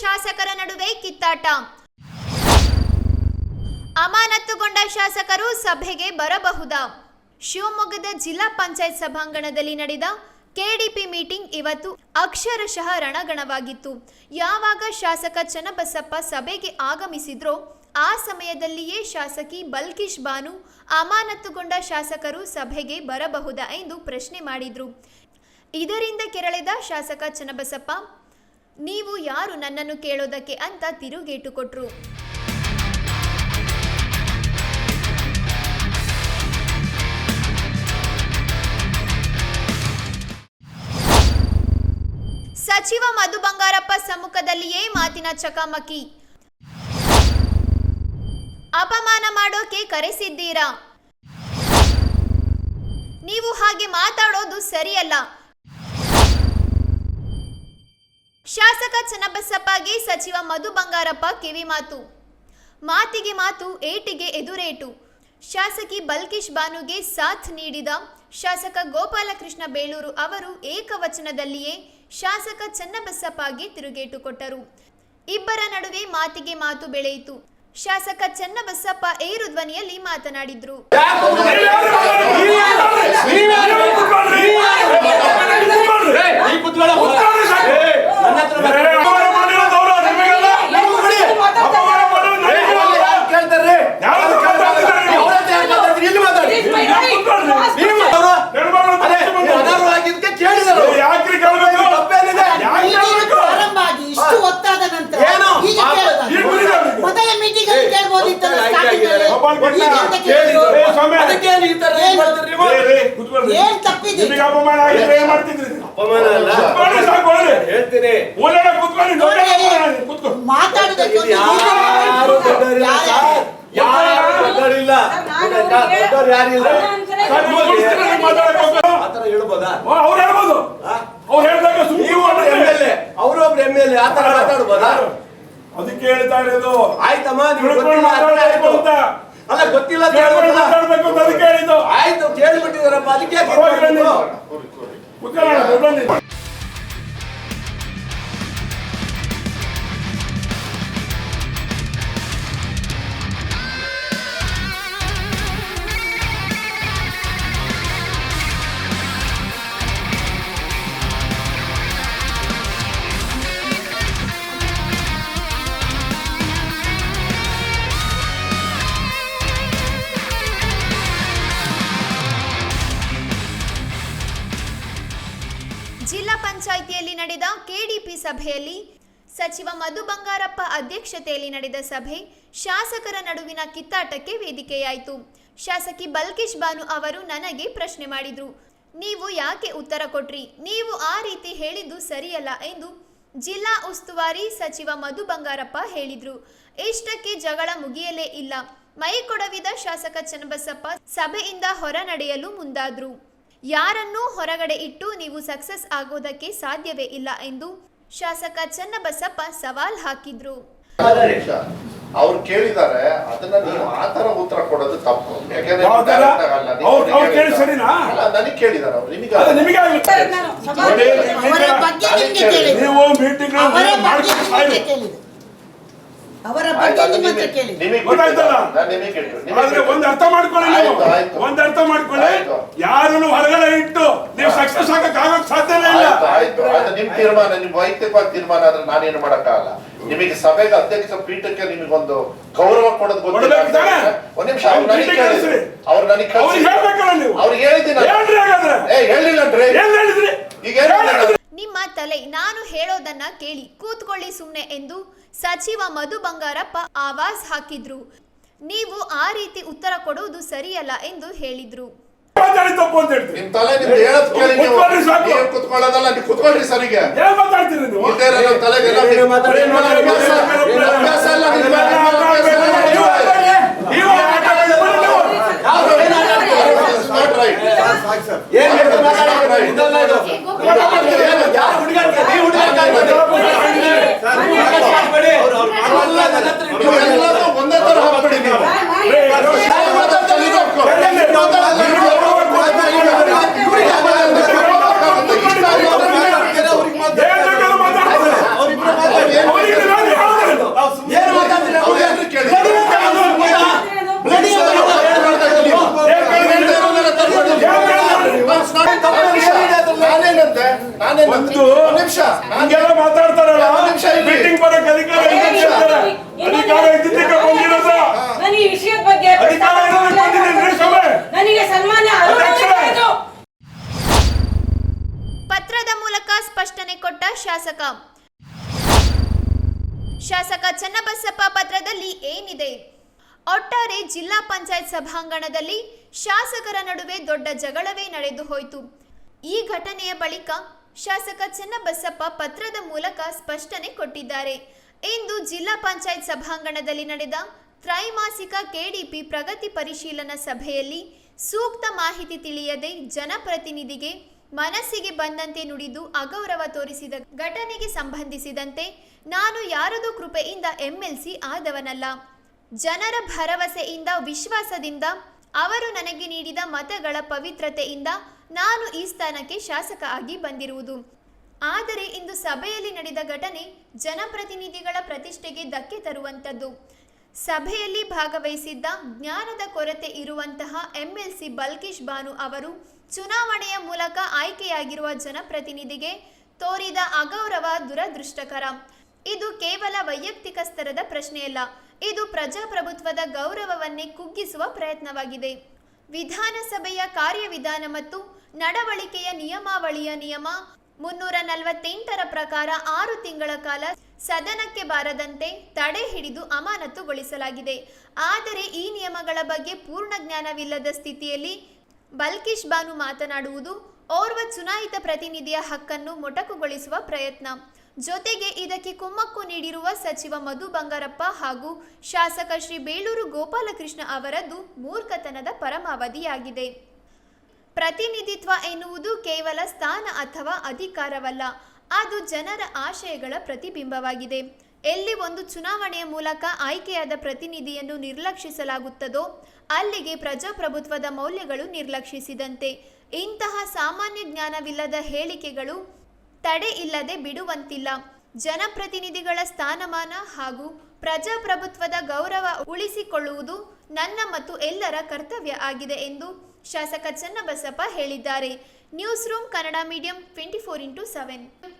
ಶಾಸಕರ ನಡುವೆ ಕಿತ್ತಾಟ. ಅಮಾನತುಗೊಂಡ ಶಾಸಕರು ಸಭೆಗೆ ಬರಬಹುದಾ? ಶಿವಮೊಗ್ಗದ ಜಿಲ್ಲಾ ಪಂಚಾಯತ್ ಸಭಾಂಗಣದಲ್ಲಿ ನಡೆದ ಕೆಡಿಪಿ ಮೀಟಿಂಗ್ ಇವತ್ತು ಅಕ್ಷರಶಃ ರಣಗಣವಾಗಿತ್ತು. ಯಾವಾಗ ಶಾಸಕ ಚನ್ನಬಸಪ್ಪ ಸಭೆಗೆ ಆಗಮಿಸಿದ್ರೋ, ಆ ಸಮಯದಲ್ಲಿಯೇ ಶಾಸಕಿ ಬಲ್ಕಿಶ್ ಬಾನು ಅಮಾನತುಗೊಂಡ ಶಾಸಕರು ಸಭೆಗೆ ಬರಬಹುದಾ ಎಂದು ಪ್ರಶ್ನೆ ಮಾಡಿದ್ರು. ಇದರಿಂದ ಕೆರಳಿದ ಶಾಸಕ ಚನ್ನಬಸಪ್ಪ ನೀವು ಯಾರು ನನ್ನನ್ನು ಕೇಳೋದಕ್ಕೆ ಅಂತ ತಿರುಗೇಟು ಕೊಟ್ರು. ಸಚಿವ ಮಧು ಬಂಗಾರಪ್ಪ ಸಮ್ಮುಖದಲ್ಲಿಯೇ ಮಾತಿನ ಚಕಮಕಿ. ಅಪಮಾನ ಮಾಡೋಕೆ ಕರೆಸಿದ್ದೀರಾ? ನೀವು ಹಾಗೆ ಮಾತಾಡೋದು ಸರಿಯಲ್ಲ. ಶಾಸಕ ಚನ್ನಬಸಪ್ಪಗೆ ಸಚಿವ ಮಧು ಬಂಗಾರಪ್ಪ ಕಿವಿ ಮಾತು. ಮಾತಿಗೆ ಮಾತು, ಏಟಿಗೆ ಎದುರೇಟು. ಶಾಸಕಿ ಬಲ್ಕಿಶ್ ಬಾನುಗೆ ಸಾಥ್ ನೀಡಿದ ಶಾಸಕ ಗೋಪಾಲಕೃಷ್ಣ ಬೇಳೂರು ಅವರು ಏಕವಚನದಲ್ಲಿಯೇ ಶಾಸಕ ಚನ್ನಬಸಪ್ಪಗೆ ತಿರುಗೇಟು ಕೊಟ್ಟರು. ಇಬ್ಬರ ನಡುವೆ ಮಾತಿಗೆ ಮಾತು ಬೆಳೆಯಿತು. ಶಾಸಕ ಚನ್ನಬಸಪ್ಪ ಏರು ಧ್ವನಿಯಲ್ಲಿ ಮಾತನಾಡಿದ್ರು ಯಾಕ್ರಿ ಕೇಳ್ಬೇಕು? ಯಾಕ್ ಕೇಳ್ಬೇಕು? ಪ್ರಾರಂಭ ಆಗಿ ಇಷ್ಟು ಹೊತ್ತಾದ ನಂತರ ಏನು? ಈಗ ಮಾತು- ಕೇಳೋದಾ? ಈಗ ಬಿಡಿದಾರೆ. ಮೊದಲ ಮೀಟಿಂಗ್ ಅಲ್ಲಿ ಕೇಳ್ಬೋದಿತ್ತಲ್ಲ ಆಯ್ತು, starting ಅಲ್ಲಿ. ಮೊಬೈಲ್ ಕೊಟ್ಟ? ಈಗ ಅಂತ ಕೇಳಿದ್ರು. ಕೇಳಿದ್ರು. ಏ, ಸ್ವಾಮಿ. ಅದಕ್ಕೇನು ಈ ತರ ಏನ್ ತಪ್ಪಿದೆ. ನಿಮಗೆ ಅಪಮಾನ ಆಗಿದೆ ಏನ್ ಮಾಡ್ತಿದ್ರಿ? ಅಪಮಾನ ಅಲ್ಲ. ಸಾಕು. ಹೇಳ್ತೀನಿ. ನೋಡಿ. ಮಾತಾಡೋದಕ್ಕೆ ಯಾರು ದೊಡ್ಡವರಿಲ್ಲ ಯಾರು- ಸರ್. ಯಾರು ದೊಡ್ಡವರಿಲ್ಲ ದೊಡ್ಡವ್ರು ಯಾರಿಲ್ಲ. ಸರ್, ನೀವು ಕೂರಿಸ್ತೀರಿ, ನೀವು ಮಾತಾಡಕ್ಕೆ ಹೋಗ್ಬೇಡ. ಆ ತರ ಹೇಳ್ಬೋದಾ? ಓ, ಅವ್ರು ಹೇಳ್ಬೋದು. ಆ? ಅವ್ರು ಹೇಳಿದಾಗ ಸುಮ್ಮನೆ ನೀವು ಒಬ್ರು ಎಂ ಎಲ್ ಎ. ಅವರೊಬ್ರು ಎಂ ಎಲ್ ಎ. ಆ ಮಾತಾಡ್ಬೋದಾ? ಅದಕ್ಕೆ ಹೇಳ್ತಾ ಇರೋದು ಆಯ್ತಮ್ಮ ನೀವು ಗೊತ್ತಿಲ್ಲ. ಅಂತ. ಅಲ್ಲ ಗೊತ್ತಿಲ್ಲ ಅಂತ ಕೇಳ್ಕೊಂಡು ಹೇಳ್ಬೋದಲ್ಲ? ಮಾತಾಡ್ಬೇಕು ಅಂತ ಅದಕ್ಕೆ ಹೇಳಿದ್ದು ಆಯ್ತು ಪಂಚಾಯಿತಿಯಲ್ಲಿ ನಡೆದ ಕೆಡಿಪಿ ಸಭೆಯಲ್ಲಿ ಸಚಿವ ಮಧು ಬಂಗಾರಪ್ಪ ಅಧ್ಯಕ್ಷತೆಯಲ್ಲಿ ನಡೆದ ಸಭೆ ಶಾಸಕರ ನಡುವಿನ ಕಿತ್ತಾಟಕ್ಕೆ ವೇದಿಕೆಯಾಯಿತು. ಶಾಸಕಿ ಬಲ್ಕೇಶ್ ಬಾನು ಅವರು ನನಗೆ ಪ್ರಶ್ನೆ ಮಾಡಿದ್ರು. ನೀವು ಯಾಕೆ ಉತ್ತರ ಕೊಟ್ರಿ? ನೀವು ಆ ರೀತಿ ಹೇಳಿದ್ದು ಸರಿಯಲ್ಲ ಎಂದು ಜಿಲ್ಲಾ ಉಸ್ತುವಾರಿ ಸಚಿವ ಮಧು ಬಂಗಾರಪ್ಪ ಹೇಳಿದ್ರು. ಇಷ್ಟಕ್ಕೆ ಜಗಳ ಮುಗಿಯಲೇ ಇಲ್ಲ. ಮೈ ಕೊಡವಿದ ಶಾಸಕ ಚನ್ನಬಸಪ್ಪ ಸಭೆಯಿಂದ ಹೊರ ನಡೆಯಲು ಮುಂದಾದ್ರು. ಯಾರನ್ನೂ ಹೊರಗಡೆ ಇಟ್ಟು ನೀವು ಸಕ್ಸಸ್ ಆಗೋದಕ್ಕೆ ಸಾಧ್ಯವೇ ಇಲ್ಲ ಎಂದು ಶಾಸಕ ಚನ್ನಬಸಪ್ಪ ಸವಾಲ್ ಹಾಕಿದ್ರು. ಅವ್ರು ಕೇಳಿದ್ದಾರೆ ಅದನ್ನ ನೀವು ಆ ತರ ಉತ್ತರ ಕೊಡೋದು ತಪ್ಪು. ಯಾಕಂದ್ರೆ ನನಗೆ ಕೇಳಿದ್ದಾರೆ ಅವ್ರು ನಿಮಗೆ ಅವರ. ಬಗ್ಗೆ ನಿಮ್ಗೆ ಕೇಳಿದ್ರು ನೀವು ಮೀಟಿಂಗ್ ಅವರ ಬಗ್ಗೆ ನಿಮ್ಮ ಹತ್ರ ನಿಮಗೆ ಗೊತ್ತಾಯ್ತಲ್ಲ? ಆದ್ರೆ ಒಂದ್ ಅರ್ಥ ಮಾಡ್ಕೊಳ್ಳಿ ನೀವು. ಆಯ್ತು, ಆಯ್ತು. ಒಂದ್ ಅರ್ಥ ಮಾಡ್ಕೊಳ್ಳಿ. ಆಯ್ತು. ಯಾರನ್ನು ಹೊರಗಡೆ ಇಟ್ಟು ನೀವು ಸಕ್ಸಸ್ ಆಗಕ್ ಆಗಕ್ ಸಾಧ್ಯನೇ ಇಲ್ಲ. ಆಯ್ತು ಆಯ್ತು. ಅದು ನಿಮ್ ತೀರ್ಮಾನ ನಿಮ್ ವೈಯಕ್ತಿಕವಾದ ತೀರ್ಮಾನ ಆದ್ರೆ ನಾನೇನು ಮಾಡಕ್ಕಾಗಲ್ಲ. ನಿಮಗೆ ಸಭೆಗೆ ಅಧ್ಯಕ್ಷ ಪೀಠಕ್ಕೆ ನಿಮಗೊಂದು ಗೌರವ ಕೊಡೋದು ಗೊತ್ತಿಲ್ಲ. ಕೊಡ್ಬೇಕು ತಾನೇ? ಒಂದ್ ನಿಮಿಷ ಅವ್ರು ನನಗೆ ಪೀಠಕ್ಕೆ ಕೇಳಿದ್ರು. ಕಳ್ಸ್ರಿ. ಅವ್ರು ನನಗೆ ಅವ್ರಿಗೆ ಹೇಳ್ಬೇಕಲ್ಲ ನೀವು. ಅವ್ರಿಗೆ ಹೇಳಿದ್ದೀನಿ ಹೇಳ್ರಿ ಹಾಗಾದ್ರೆ. ಏ ಹೇಳಿಲ್ಲನ್ರಿ ಏನ್ ಹೇಳಿದ್ರಿ? ಈಗ ಏನ್ ಹೇಳಿದ್ರು? ನಿಮ್ಮ ತಲೆ ನಾನು ಹೇಳೋದನ್ನ ಕೇಳಿ ಕೂತ್ಕೊಳ್ಳಿ ಸುಮ್ಮನೆ ಎಂದು ಸಚಿವ ಮಧು ಬಂಗಾರಪ್ಪ ಆವಾಜ್ ಹಾಕಿದ್ರು ನೀವು ಆ ರೀತಿ ಉತ್ತರ ಕೊಡುವುದು ಸರಿಯಲ್ಲ ಎಂದು ಹೇಳಿದ್ರು ಮಾತಾಡಿ ತಪ್ಪು ಅಂತ ಹೇಳ್ತೀರಿ ನಿಮ್ ತಲೆ ನಿಮ್ದು ಹೇಳೋದ್ ಕೇಳಿ ನೀವು ಸಾಕು. ನೀವು ಕುತ್ಕೊಳ್ಳೋದಲ್ಲ ನೀವು ಕುತ್ಕೊಳ್ರಿ ಸರಿಗೆ ತಲೆಗೆ? ಅಭ್ಯಾಸ. ನಿಮ್ಗೆ. ಅಭ್ಯಾಸ. ನೀವು ನೀವು ಮಾತಾಡಿ ನೀವು. ಯಾರು ಏನ್ ಮಾತಾಡ್ತಾರೆ? It's not right. ಏನ್ ಹೇಳ್ತಾರೆ ಮಾತಾಡೋದು? ಇದಲ್ಲ ಇದು. ಏನು? ಯಾರು ಹುಡುಗಾಟ? ನೀವು ಹುಡುಗಾಟ ಆಡ್ಬೇಡಿ. ಸರ್, ನೀವು ಹುಡುಗಾಟ ಆಡ್ಬೇಡಿ. ಅಲ್ಲ, ನನ್ನ ಹತ್ರ ಇಟ್ಟು ನೀವು ಎಲ್ಲರೂ ಒಂದೇ ತರ ಹಾಕ್ಬಿಡಿ ನೀವು ಏ, ಯಾರು ಮಾತಾಡ್ತಾ ಇರೋದು? ನೀವು ಮಾತಾಡೋದು ನೀವು ಗೌರವ ಕೊಡ್ತಾ ಇದ್ದೀರಾ? ಇವ್ರಿಗೆ ಅಭ್ಯಾಸ ಇಲ್ಲ. ಇಷ್ಟ ಇಲ್ಲ. ಅವ್ರಿಗೆ ಮಾತಾಡ್ತಾರೆ. ಏನ್ ಬೇಕಾದ್ರೂ ಮಾತಾಡ್ತಾರೆ. ಅವ್ರಿಬ್ರು ಮಾತಾಡಿ. ಏನ್ ಅವ್ರಿಗೆ ನಾನೇ ಒಂದು ಒಂದ್ ನಿಮಿಷ ಹಿಂಗೆಲ್ಲ ಮಾತಾಡ್ತಾರಲ್ಲ ಒಂದ್ ನಿಮಿಷ ಇರ್ಲಿ. ಮೀಟಿಂಗ್ ಬರಕ್ ಅಧಿಕಾರ ಇದೆ ಅಂತ ಹೇಳ್ತಾರೆ ಅಧಿಕಾರ ಇದ್ದಿದ್ದಕ್ಕೆ ಬಂದಿರೋದು ನಾನು ಈ ವಿಷಯದ ಬಗ್ಗೆ ಅಧಿಕಾರ ಇರೋದಕ್ಕೆ ಬಂದಿದ್ದೀನಿ ಶ್ರಮೆ ನನಗೆ ಸನ್ಮಾನ್ಯ ಅರುಣ್ ಅಧ್ಯಕ್ಷರೇ. ಅವರೇ ಪತ್ರದ ಮೂಲಕ ಸ್ಪಷ್ಟನೆ ಕೊಟ್ಟ ಶಾಸಕ. ಶಾಸಕ ಚನ್ನಬಸಪ್ಪ ಪತ್ರದಲ್ಲಿ ಏನಿದೆ? ಒಟ್ಟಾರೆ ಜಿಲ್ಲಾ ಪಂಚಾಯತ್ ಸಭಾಂಗಣದಲ್ಲಿ ಶಾಸಕರ ನಡುವೆ ದೊಡ್ಡ ಜಗಳವೇ ನಡೆದು ಹೋಯಿತು. ಈ ಘಟನೆಯ ಬಳಿಕ ಶಾಸಕ ಚನ್ನಬಸಪ್ಪ ಪತ್ರದ ಮೂಲಕ ಸ್ಪಷ್ಟನೆ ಕೊಟ್ಟಿದ್ದಾರೆ. ಇಂದು ಜಿಲ್ಲಾ ಪಂಚಾಯತ್ ಸಭಾಂಗಣದಲ್ಲಿ ನಡೆದ ತ್ರೈಮಾಸಿಕ ಕೆಡಿಪಿ ಪ್ರಗತಿ ಪರಿಶೀಲನಾ ಸಭೆಯಲ್ಲಿ ಸೂಕ್ತ ಮಾಹಿತಿ ತಿಳಿಯದೆ ಜನಪ್ರತಿನಿಧಿಗೆ ಮನಸ್ಸಿಗೆ ಬಂದಂತೆ ನುಡಿದು ಅಗೌರವ ತೋರಿಸಿದ ಘಟನೆಗೆ ಸಂಬಂಧಿಸಿದಂತೆ ನಾನು ಯಾರದು ಕೃಪೆಯಿಂದ ಎಂಎಲ್ಸಿ ಆದವನಲ್ಲ. ಜನರ ಭರವಸೆಯಿಂದ, ವಿಶ್ವಾಸದಿಂದ ಅವರು ನನಗೆ ನೀಡಿದ ಮತಗಳ ಪವಿತ್ರತೆಯಿಂದ ನಾನು ಈ ಸ್ಥಾನಕ್ಕೆ ಶಾಸಕ ಆಗಿ ಬಂದಿರುವುದು. ಆದರೆ ಇಂದು ಸಭೆಯಲ್ಲಿ ನಡೆದ ಘಟನೆ ಜನಪ್ರತಿನಿಧಿಗಳ ಪ್ರತಿಷ್ಠೆಗೆ ಧಕ್ಕೆ ತರುವಂಥದ್ದು. ಸಭೆಯಲ್ಲಿ ಭಾಗವಹಿಸಿದ್ದ ಜ್ಞಾನದ ಕೊರತೆ ಇರುವಂತಹ ಎಂಎಲ್ಸಿ ಬಲ್ಕೀಶ್ ಬಾನು ಅವರು ಚುನಾವಣೆಯ ಮೂಲಕ ಆಯ್ಕೆಯಾಗಿರುವ ಜನಪ್ರತಿನಿಧಿಗೆ ತೋರಿದ ಅಗೌರವ ದುರದೃಷ್ಟಕರ. ಇದು ಕೇವಲ ವೈಯಕ್ತಿಕ ಸ್ತರದ ಪ್ರಶ್ನೆಯಲ್ಲ, ಇದು ಪ್ರಜಾಪ್ರಭುತ್ವದ ಗೌರವವನ್ನೇ ಕುಗ್ಗಿಸುವ ಪ್ರಯತ್ನವಾಗಿದೆ. ವಿಧಾನಸಭೆಯ ಕಾರ್ಯವಿಧಾನ ಮತ್ತು ನಡವಳಿಕೆಯ ನಿಯಮಾವಳಿಯ ನಿಯಮ ಮುನ್ನೂರ ನಲವತ್ತೆಂಟರ ಪ್ರಕಾರ ಆರು ತಿಂಗಳ ಕಾಲ ಸದನಕ್ಕೆ ಬಾರದಂತೆ ತಡೆ ಹಿಡಿದು ಅಮಾನತುಗೊಳಿಸಲಾಗಿದೆ. ಆದರೆ ಈ ನಿಯಮಗಳ ಬಗ್ಗೆ ಪೂರ್ಣ ಜ್ಞಾನವಿಲ್ಲದ ಸ್ಥಿತಿಯಲ್ಲಿ ಬಲ್ಕಿಶ್ ಬಾನು ಮಾತನಾಡುವುದು ಓರ್ವ ಚುನಾಯಿತ ಪ್ರತಿನಿಧಿಯ ಹಕ್ಕನ್ನು ಮೊಟಕುಗೊಳಿಸುವ ಪ್ರಯತ್ನ. ಜೊತೆಗೆ ಇದಕ್ಕೆ ಕುಮ್ಮಕ್ಕು ನೀಡಿರುವ ಸಚಿವ ಮಧು ಬಂಗಾರಪ್ಪ ಹಾಗೂ ಶಾಸಕ ಶ್ರೀ ಬೇಳೂರು ಗೋಪಾಲಕೃಷ್ಣ ಅವರದ್ದು ಮೂರ್ಖತನದ ಪರಮಾವಧಿಯಾಗಿದೆ. ಪ್ರತಿನಿಧಿತ್ವ ಎನ್ನುವುದು ಕೇವಲ ಸ್ಥಾನ ಅಥವಾ ಅಧಿಕಾರವಲ್ಲ, ಅದು ಜನರ ಆಶಯಗಳ ಪ್ರತಿಬಿಂಬವಾಗಿದೆ. ಎಲ್ಲಿ ಒಂದು ಚುನಾವಣೆಯ ಮೂಲಕ ಆಯ್ಕೆಯಾದ ಪ್ರತಿನಿಧಿಯನ್ನು ನಿರ್ಲಕ್ಷಿಸಲಾಗುತ್ತದೋ, ಅಲ್ಲಿಗೆ ಪ್ರಜಾಪ್ರಭುತ್ವದ ಮೌಲ್ಯಗಳು ನಿರ್ಲಕ್ಷಿಸಿದಂತೆ. ಇಂತಹ ಸಾಮಾನ್ಯ ಜ್ಞಾನವಿಲ್ಲದ ಹೇಳಿಕೆಗಳು ತಡೆ ಇಲ್ಲದೆ ಬಿಡುವಂತಿಲ್ಲ. ಜನಪ್ರತಿನಿಧಿಗಳ ಸ್ಥಾನಮಾನ ಹಾಗೂ ಪ್ರಜಾಪ್ರಭುತ್ವದ ಗೌರವ ಉಳಿಸಿಕೊಳ್ಳುವುದು ನನ್ನ ಮತ್ತು ಎಲ್ಲರ ಕರ್ತವ್ಯ ಆಗಿದೆ ಎಂದು ಶಾಸಕ ಚನ್ನಬಸಪ್ಪ ಹೇಳಿದ್ದಾರೆ. News room Kannada medium twenty four into seven